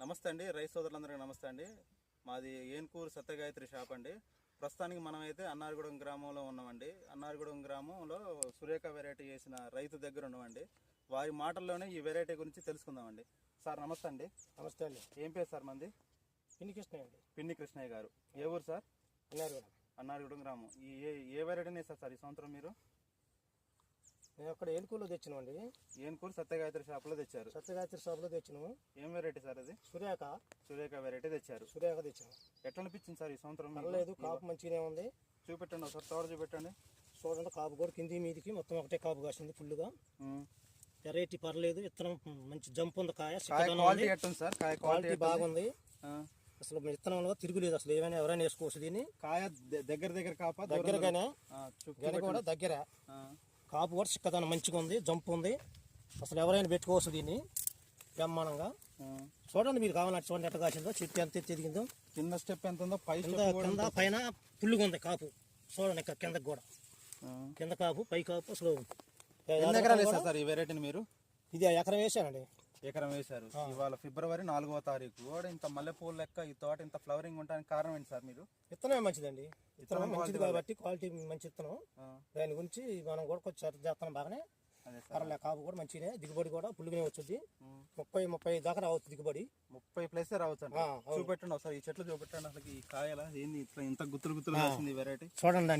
నమస్తే అండి రైస్ సోదరులందరికీ నమస్తే అండి. మాది ఏన్కూరు సత్యగాయత్రి షాప్ అండి. ప్రస్తుతానికి మనమైతే అన్నారగూడెం గ్రామంలో ఉన్నామండి. అన్నారగూడెం గ్రామంలో సురేఖ వెరైటీ చేసిన రైతు దగ్గర ఉన్నామండి. వారి మాటల్లోనే ఈ వెరైటీ గురించి తెలుసుకుందామండి. సార్ నమస్తే అండి. నమస్తే అండి. ఏం పేరు సార్ మంది? పిన్ని కృష్ణ అండి. పిన్ని కృష్ణయ్య గారు. ఏ ఊరు సార్? అన్నారు కూడా అన్నారగూడెం గ్రామం. ఈ ఏ ఏ వెరైటీని సార్ సార్ ఈ సంవత్సరం మీరు? మేము అక్కడ ఏనుకూలో తెచ్చినామండి ఏన్కూరు సత్యగాయత్రి షాప్లో తెచ్చారు. సత్యగాయత్రి షాప్లో తెచ్చినాము ఏం వెరైటీ సార్ అది? సురేఖ. సురేఖ వెరైటీ తెచ్చారు. సురేఖ తెచ్చినాము ఎట్లా అనిపించింది సార్ ఈ సంవత్సరం? పర్లేదు కాపు మంచిగానే ఉంది. చూపెట్టండి ఒకసారి తోట చూపెట్టండి. చూడండి కాపు కూడా కింది మీదికి మొత్తం ఒకటే కాపు కాసింది ఫుల్గా. వెరైటీ పర్లేదు విత్తనం మంచి జంప్ ఉంది కాయ క్వాలిటీ బాగుంది. అసలు విత్తనంలో తిరుగులేదు అసలు ఏమైనా ఎవరైనా వేసుకోవచ్చు దీన్ని. కాయ దగ్గర దగ్గర కాప దగ్గరగానే. కూడా దగ్గర. కాపు కూడా చిక్కదనం మంచిగా ఉంది జంప్ ఉంది. అసలు ఎవరైనా పెట్టుకోవచ్చు దీన్ని బ్రహ్మాండంగా. చూడండి మీరు కావాలంటే చూడండి ఎట్ట కాసిందో చెట్టు ఎంత ఎదిగిందో. కింద స్టెప్ ఎంత ఉందో పై కింద పైన పుల్లుగా ఉంది కాపు. చూడండి ఇక్కడ కిందకి కూడా. కింద కాపు పై కాపు అసలు ఎన్ని ఎకరాలు వేసారు సార్ ఈ వెరైటీని మీరు? ఇది ఎకరం వేసానండి ఎకరం వేశారు. ఇవాళ ఫిబ్రవరి నాలుగవ తారీఖు. కూడా ఇంత మల్లెపూల లెక్క ఈ తోట ఇంత ఫ్లవరింగ్ ఉండడానికి కారణం ఏంటి సార్ మీరు? విత్తనమే మంచిదండి. విత్తనం మంచిది కాబట్టి క్వాలిటీ మంచి విత్తనం. దాని గురించి మనం కూడా కొంచెం చేస్తున్నాం బాగానే. పర్లే కాపు కూడా మంచిగానే దిగుబడి కూడా పుల్లుగానే వచ్చింది. ముప్పై ముప్పై దాకా రావచ్చు దిగుబడి. ముప్పై ప్లేస్ రావచ్చు. చూపెట్టండి ఒకసారి ఈ చెట్లు చూపెట్టండి అసలు ఈ కాయల ఏంది ఇట్లా ఇంత గుత్తులు గుత్తులు వెరైటీ చూడండి